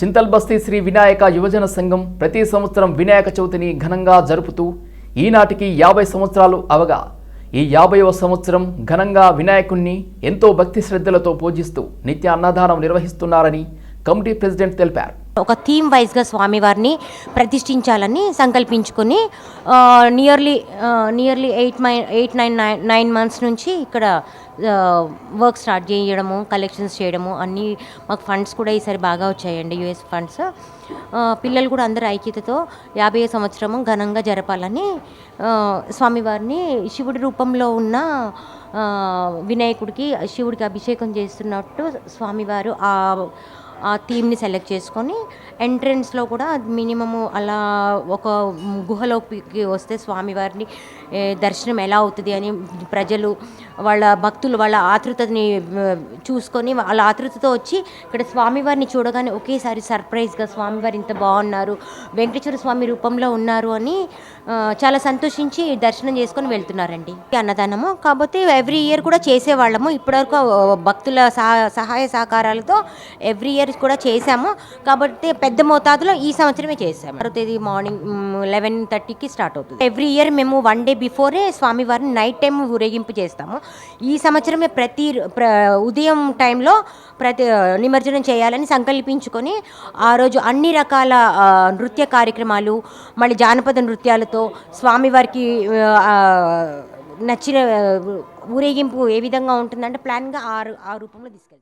చింతల్ బస్తీ శ్రీ వినాయక యువజన సంఘం ప్రతి సంవత్సరం వినాయక చవితిని ఘనంగా జరుపుతూ ఈనాటికి యాభై సంవత్సరాలు అవగా ఈ యాభైవ సంవత్సరం ఘనంగా వినాయకుణ్ణి ఎంతో భక్తి శ్రద్ధలతో పూజిస్తూ నిత్య అన్నదానం నిర్వహిస్తున్నారని కమిటీ ప్రెసిడెంట్ తెలిపారు. ఒక థీమ్ వైజ్గా స్వామివారిని ప్రతిష్ఠించాలని సంకల్పించుకొని nearly nearly eight my eight nine nine nine months నుంచి ఇక్కడ వర్క్ స్టార్ట్ చేయడము కలెక్షన్స్ చేయడము అన్నీ మాకు ఫండ్స్ కూడా ఈసారి బాగా వచ్చాయండి యుఎస్ ఫండ్స్ పిల్లలు కూడా అందరు ఐక్యతతో యాభై సంవత్సరము ఘనంగా జరపాలని స్వామివారిని శివుడి రూపంలో ఉన్న వినాయకుడికి శివుడికి అభిషేకం చేస్తున్నట్టు స్వామివారు ఆ ఆ థీమ్ని సెలెక్ట్ చేసుకొని ఎంట్రన్స్లో కూడా మినిమము అలా ఒక గుహలోకి వస్తే స్వామివారిని దర్శనం ఎలా అవుతుంది అని ప్రజలు వాళ్ళ భక్తులు వాళ్ళ ఆతృతని చూసుకొని వాళ్ళ ఆతృతతో వచ్చి ఇక్కడ స్వామివారిని చూడగానే ఒకేసారి సర్ప్రైజ్గా స్వామివారు ఇంత బాగున్నారు వెంకటేశ్వర స్వామి రూపంలో ఉన్నారు అని చాలా సంతోషించి దర్శనం చేసుకొని వెళ్తున్నారండి. అన్నదానము. కాకపోతే ఎవ్రీ ఇయర్ కూడా చేసేవాళ్ళము. ఇప్పటివరకు భక్తుల సహా- సహాయ సహకారాలతో ఎవ్రీ ఇయర్ కూడా చేశాము. కాబట్టి పెద్ద మోతాదులో ఈ సంవత్సరమే చేశాము. ఆరో తేదీ మార్నింగ్ లెవెన్ థర్టీకి స్టార్ట్ అవుతుంది. ఎవ్రీ ఇయర్ మేము వన్ డే బిఫోరే స్వామివారిని నైట్ టైం ఊరేగింపు చేస్తాము. ఈ సంవత్సరమే ప్రతి ప్ర ఉదయం టైంలో ప్రతి నిమజ్జనం చేయాలని సంకల్పించుకొని ఆ రోజు అన్ని రకాల నృత్య కార్యక్రమాలు మళ్ళీ జానపద నృత్యాలతో స్వామివారికి నచ్చిన ఊరేగింపు ఏ విధంగా ఉంటుందంటే ప్లాన్గా ఆ ఆ రూపంలో తీసుకెళ్తాం